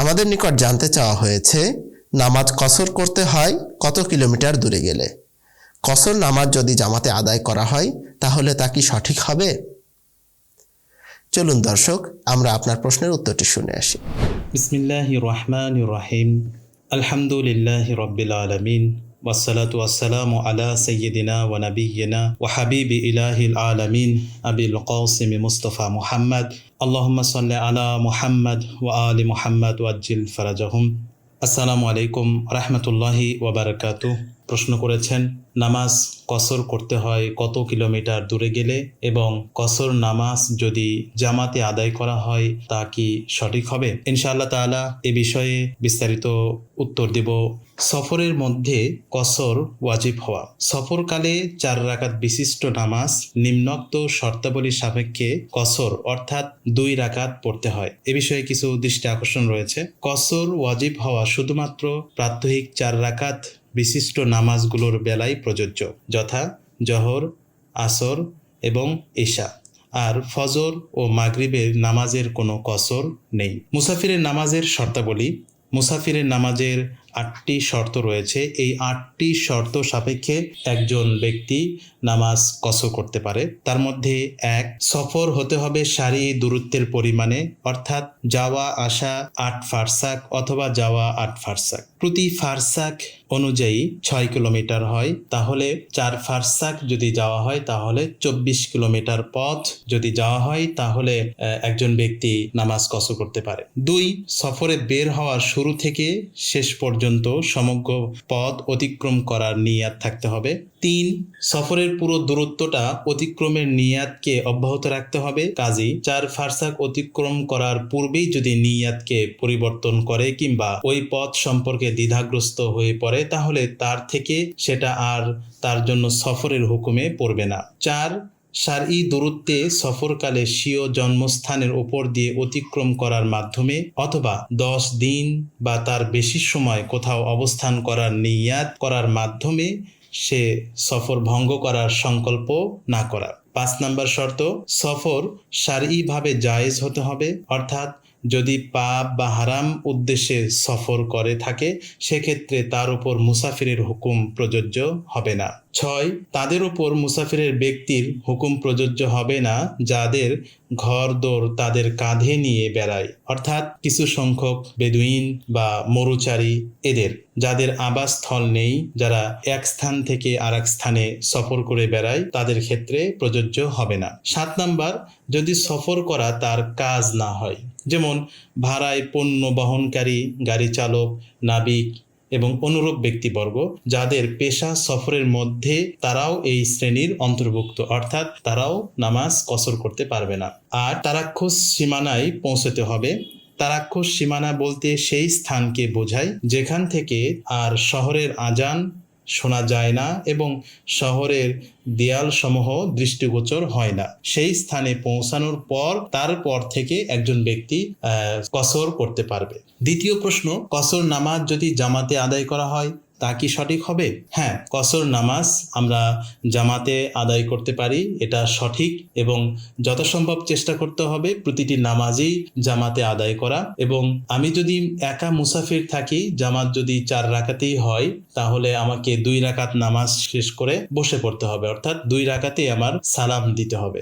আমাদের নিকট জানতে চাওয়া হয়েছে, নামাজ কসর করতে হয় কত কিলোমিটার দূরে গেলে? কসর নামাজ যদি জামাতে আদায় করা হয়, তাহলে তা কি সঠিক হবে? চলুন দর্শক, আমরা আপনার প্রশ্নের উত্তরটি শুনে আসি। বিসমিল্লাহ রহমান রহিম। আলহামদুলিল্লাহ রব্বিল আলমিন। والصلاة والسلام على سيدنا ونبينا وحبيب إله العالمين أبي القاسم مصطفى محمد. اللهم صل على محمد وآل محمد وأجل فرجهم. السلام عليكم ورحمة الله وبركاته. প্রশ্ন করেছেন, নামাজ কসর করতে হয় কত কিলোমিটার দূরে গেলে এবং কসর নামাজ যদি জামাতে আদায় করা হয় তা কি সঠিক হবে? ইনশাআল্লাহ তাআলা এ বিষয়ে বিস্তারিত উত্তর দেব। সফরের মধ্যে কসর ওয়াজিব হওয়া। সফরকালে চার রাকাত বিশিষ্ট নামাজ নিম্নোক্ত শর্তাবলী সাপেক্ষে কসর অর্থাৎ দুই রাকাত পড়তে হয়। এ বিষয়ে কিছু দৃষ্টি আকর্ষণ রয়েছে। কসর ওয়াজিব হওয়া শুধুমাত্র প্রাত্যহিক চার রাকাত বিশিষ্ট নামাজগুলোর বেলায় প্রযোজ্য, যথা জহর, আসর এবং ঈশা আর ফজর ও মাগরিবের নামাজের কোনো কসর নেই। মুসাফিরের নামাজের শর্তাবলী, মুসাফিরের নামাজের আটটি শর্ত রয়েছে। এই আটটি শর্ত সাপেক্ষে একজন ব্যক্তি নামাজ কসর করতে পারে। তার মধ্যে এক, সফর হতে হবে সারি দূরত্বের পরিমাণে, অর্থাৎ যাওয়া, আসা আট ফারসাক অথবা যাওয়া আট ফারসাক। প্রতি ফারসাক অনুযায়ী ছয় কিলোমিটার হয়। তাহলে চার ফারসাক যদি যাওয়া হয়, তাহলে চব্বিশ কিলোমিটার পথ যদি যাওয়া হয়, তাহলে একজন ব্যক্তি নামাজ কসর করতে পারে। দুই, সফরে বের হওয়ার শুরু থেকে শেষ পর্যন্ত সমগ্র পথ অতিক্রম করার নিয়াত থাকতে হবে। তিন, সফরের পুরো দূরত্বটা অতিক্রমের নিয়াতকে অব্যাহত রাখতে হবে। কাজী, চার ফারসাক অতিক্রম করার পূর্বেই যদি নিয়াতকে পরিবর্তন করে কিংবা ওই পথ সম্পর্কে দ্বিধাগ্রস্ত হয়ে পড়ে, তাহলে তার থেকে সেটা আর তার জন্য সফরের হুকুমে পড়বে না। চার সারি দূরত্বে সফরকালে স্বীয় জন্মস্থানের ওপর দিয়ে অতিক্রম করার মাধ্যমে অথবা দশ দিন বা তার বেশি সময় কোথাও অবস্থান করার নিয়াত করার মাধ্যমে সে সফর ভঙ্গ করার সংকল্প না করা পাঁচ নম্বর শর্ত, সফর সারিভাবে জায়েজ হতে হবে, অর্থাৎ যদি পাপ বা হারাম উদ্দেশ্যে সফর করে থাকে, সেক্ষেত্রে তার উপর মুসাফিরের হুকুম প্রযোজ্য হবে না। ছয়, তাদের উপর মুসাফিরের ব্যক্তির হুকুম প্রযোজ্য হবে না, যাদের ঘর দোর তাদের কাঁধে নিয়ে বেড়ায়। অর্থাৎ কিছু সংখ্যক বেদুইন বা মরুচারী এদের, যাদের আবাসস্থল নেই, যারা এক স্থান থেকে আর স্থানে সফর করে বেড়ায়, তাদের ক্ষেত্রে প্রযোজ্য হবে না। সাত নাম্বার, যদি সফর করা তার কাজ না হয় যেমন ভাড়ায় পণ্য বহনকারী, গাড়ি চালক, নাবিক এবং অনুরূপ ব্যক্তিবর্গ, যাদের পেশা সফরের মধ্যে তারাও এই শ্রেণির অন্তর্ভুক্ত, অর্থাৎ তারাও নামাজ কসর করতে পারবে না। আর তারাক্ষস সীমানায় পৌঁছতে হবে। তারাক্ষস সীমানা বলতে সেই স্থানকে বোঝায়, যেখান থেকে আর শহরের আজান শোনা যায় না এবং শহরের দেয়ালসমূহ দৃষ্টিগোচর হয় না। সেই স্থানে পৌঁছানোর পর তারপর থেকে একজন ব্যক্তি কসর করতে পারবে। দ্বিতীয় প্রশ্ন, কসর নামাজ যদি জামাতে আদায় করা হয়? তা কি সঠিক হবে? হ্যাঁ কসর নামাজ আমরা জামাতে আদায় করতে পারি, এটা সঠিক এবং যথাসম্ভব চেষ্টা করতে হবে প্রতিটি নামাজই জামাতে আদায় করা এবং আমি যদি একা মুসাফির থাকি, জামাত যদি চার রাকাতেই হয়, তাহলে আমাকে দুই রাকাত নামাজ শেষ করে বসে পড়তে হবে, অর্থাৎ দুই রাকাতেই আমার সালাম দিতে হবে।